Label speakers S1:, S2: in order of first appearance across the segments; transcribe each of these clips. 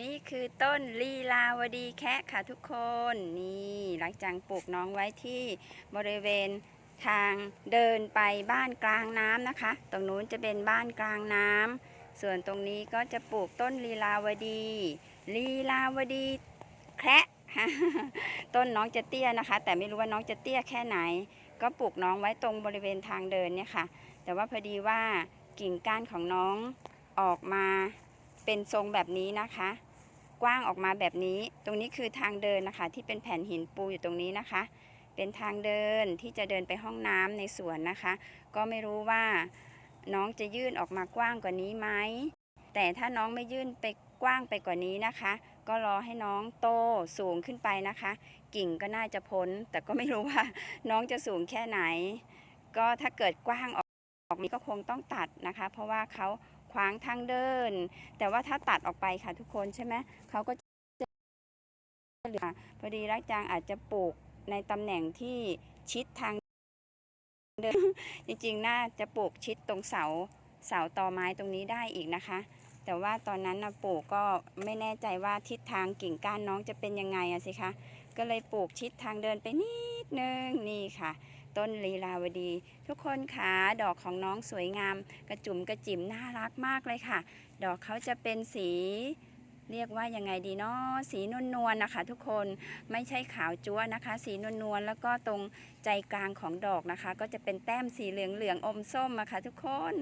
S1: นี่คือต้นลีลาวดีแคะค่ะทุกคน นี่หลังจากปลูกน้องไว้ที่บริเวณทางเดินไปบ้านกลางน้ำนะคะ ตรงนู้นจะเป็นบ้านกลางน้ำส่วนตรงนี้ก็จะปลูกต้นลีลาวดี ลีลาวดีแคะต้นน้องจะเตี้ยนะคะ แต่ไม่รู้ว่าน้องจะเตี้ยแค่ไหน ก็ปลูกน้องไว้ตรงบริเวณทางเดินเนี่ยค่ะ แต่ว่าพอดีว่ากิ่งก้านของน้องออกมาเป็นทรงแบบนี้นะคะ กว้างออกมาแบบนี้ ตรงนี้คือทางเดินนะคะ ที่เป็นแผ่นหินปูอยู่ตรงนี้นะคะ เป็นทางเดินที่จะเดินไปห้องน้ำในสวนนะคะ ก็ไม่รู้ว่าน้องจะยื่นออกมากว้างกว่านี้ไหม แต่ถ้าน้องไม่ยื่นไปกว้างไปกว่านี้นะคะ ก็รอให้น้องโตสูงขึ้นไปนะคะ กิ่งก็น่าจะพ้น แต่ก็ไม่รู้ว่าน้องจะสูงแค่ไหน ก็ถ้าเกิดกว้างออกออกนี้ก็คงต้องตัดนะคะ เพราะว่าเขา ขวางทางเดิน แต่ว่าถ้าตัดออกไปค่ะทุกคนใช่ไหมเขาก็จะเหลือพอดีรักจางอาจจะปลูกในตำแหน่งที่ชิดทางเดินจริงๆ น่าจะปลูกชิดตรงเสาเสาตอไม้ตรงนี้ได้อีกนะคะ แต่ว่าตอนนั้นนะปลูกก็ไม่แน่ใจว่าทิศทางกิ่งก้านน้องจะเป็นยังไงอะสิคะก็เลยปลูกชิดทางเดินไปนิดนึงนี่ค่ะ ต้นลีลาวดี ทุกคนค่ะดอกของน้องสวยงาม กระจุ่มกระจิ๋มน่ารักมากเลยค่ะ ดอกเขาจะเป็นสีเรียกว่ายังไงดีเนาะสีนวลนวลนะคะ ทุกคนไม่ใช่ขาวจั๊วนะคะ สีนวลนวลแล้วก็ตรงใจกลางของดอกนะคะ ก็จะเป็นแต้มสีเหลืองเหลืองอมส้มอะค่ะทุกคน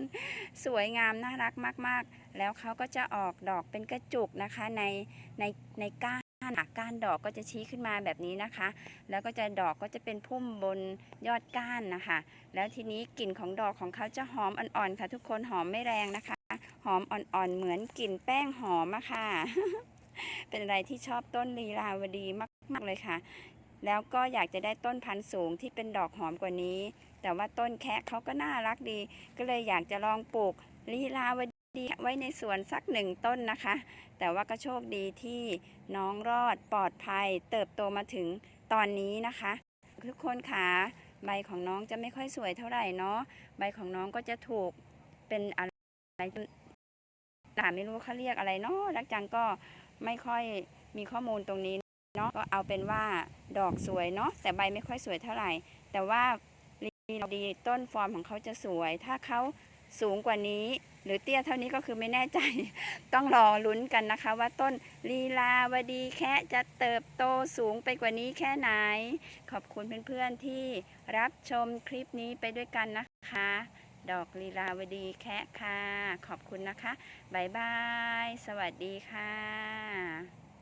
S1: สวยงามน่ารักมากๆ แล้วเขาก็จะออกดอกเป็นกระจุกนะคะในในในก้าน ก้านดอกก็จะชี้ขึ้นมาแบบนี้นะคะ แล้วก็จะดอกก็จะเป็นพุ่มบนยอดก้านนะคะ แล้วทีนี้กลิ่นของดอกของเขาจะหอมอ่อนๆค่ะ ทุกคนหอมไม่แรงนะคะ หอมอ่อนๆเหมือนกลิ่นแป้งหอมอะค่ะ เป็นอะไรที่ชอบต้นลีลาวดีมากๆเลยค่ะ แล้วก็อยากจะได้ต้นพันธุ์สูงที่เป็นดอกหอมกว่านี้ แต่ว่าต้นแคะเขาก็น่ารักดี ก็เลยอยากจะลองปลูกลีลาว ดีไว้ในสวนสักหนึ่งต้นนะคะ แต่ว่าก็โชคดีที่น้องรอดปลอดภัย เติบโตมาถึงตอนนี้นะคะ ทุกคนค่ะใบของน้องจะไม่ค่อยสวยเท่าไหร่เนาะใบของน้องก็จะถูกเป็นอะไรตาไม่รู้เขาเรียกอะไรเนาะรักจังก็ไม่ค่อยมีข้อมูลตรงนี้เนาะก็เอาเป็นว่าดอกสวยเนาะแต่ใบไม่ค่อยสวยเท่าไหร่ แต่ว่าลีลาดีต้นฟอร์มของเขาจะสวย ถ้าเขา สูงกว่านี้ หรือเตี้ยเท่านี้ก็คือไม่แน่ใจ ต้องรอลุ้นกันนะคะ ว่าต้นลีลาวดีแค่จะเติบโตสูงไปกว่านี้แค่ไหน ขอบคุณเพื่อนๆที่รับชมคลิปนี้ไปด้วยกันนะคะ ดอกลีลาวดีแคะค่ะ ขอบคุณนะคะบ๊ายบาย สวัสดีค่ะ